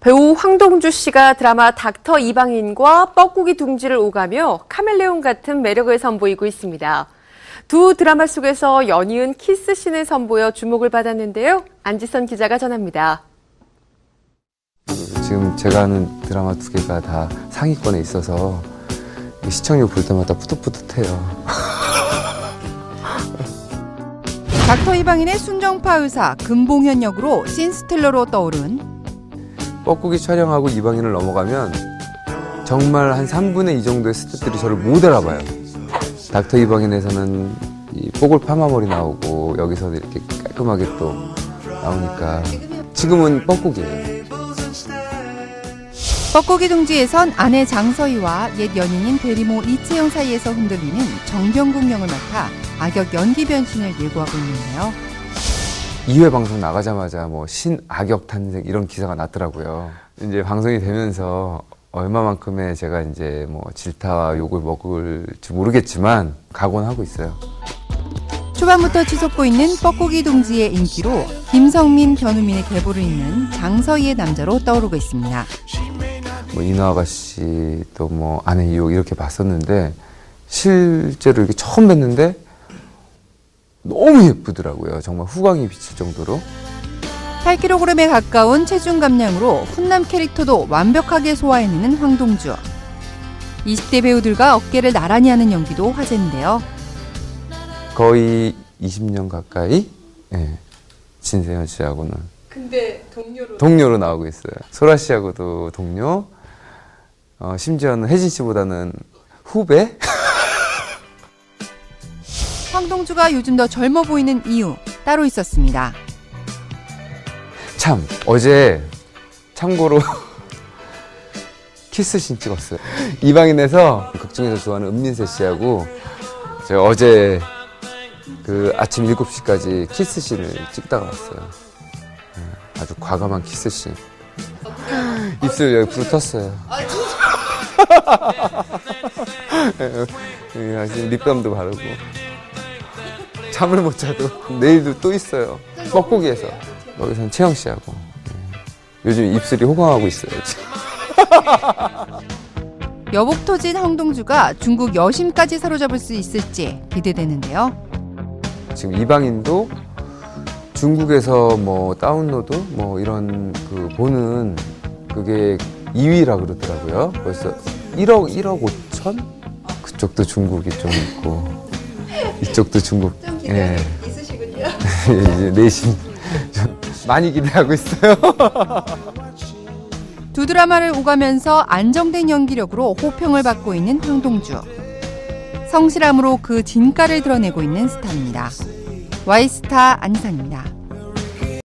배우 황동주 씨가 드라마 닥터 이방인과 뻐꾸기 둥지를 오가며 카멜레온 같은 매력을 선보이고 있습니다. 두 드라마 속에서 연이은 키스신을 선보여 주목을 받았는데요. 안지선 기자가 전합니다. 지금 제가 하는 드라마 두 개가 다 상위권에 있어서 시청률 볼 때마다 뿌듯뿌듯해요. 닥터 이방인의 순정파 의사 금봉현 역으로 신스틸러로 떠오른 뻐꾸기 촬영하고 이방인을 넘어가면 정말 한 3분의 2 정도의 스태프들이 저를 못 알아봐요. 닥터 이방인에서는 이 뽀글 파마머리 나오고 여기서는 이렇게 깔끔하게 또 나오니까 지금은 뻐꾸기예요. 뻐꾸기 둥지에선 아내 장서희와 옛 연인인 대리모 이채영 사이에서 흔들리는 정병국 역을 맡아 악역 연기 변신을 예고하고 있는데요. 2회 방송 나가자마자 뭐 신악역 탄생 이런 기사가 났더라고요. 이제 방송이 되면서 얼마만큼의 제가 이제 뭐 질타와 욕을 먹을지 모르겠지만 각오는 하고 있어요. 초반부터 치솟고 있는 뻐꾸기 둥지의 인기로 김성민, 변우민의 계보를 잇는 장서희의 남자로 떠오르고 있습니다. 뭐 인호 아가씨 또뭐 아내 이욕 이렇게 봤었는데 실제로 이렇게 처음 뵀는데 너무 예쁘더라고요. 정말 후광이 비칠 정도로. 8kg에 가까운 체중 감량으로 훈남 캐릭터도 완벽하게 소화해내는 황동주. 20대 배우들과 어깨를 나란히 하는 연기도 화제인데요. 거의 20년 가까이 예, 진세현 씨하고는 근데 동료로 동료로 나오고 있어요. 소라 씨하고도 동료. 어, 심지어는 혜진 씨보다는 후배? 황동주가 요즘 더 젊어 보이는 이유 따로 있었습니다. 참 어제 참고로 키스신 찍었어요. 이방인에서 극중에서 좋아하는 은민세 씨하고 제가 어제 그 아침 7시까지 키스신을 찍다가 왔어요. 네, 아주 과감한 키스신. 입술 여기 부르텄어요. 예, 예, 지금 립밤도 바르고 잠을 못 자도 내일도 또 있어요. 뻐꾸기에서 여기서는 채영 씨하고 예. 요즘 입술이 호강하고 있어요. 지금. 여복 터진 황동주가 중국 여심까지 사로잡을 수 있을지 기대되는데요. 지금 이방인도 중국에서 뭐 다운로드 뭐 이런 그 보는 그게 2위라 그러더라고요. 벌써 1억 1억 5천 그쪽도 중국이 좀 있고 이쪽도 중국 예 있으시군요. 이제 내심 좀 많이 기대하고 있어요. 두 드라마를 오가면서 안정된 연기력으로 호평을 받고 있는 황동주. 성실함으로 그 진가를 드러내고 있는 스타입니다. 와이스타 안상입니다.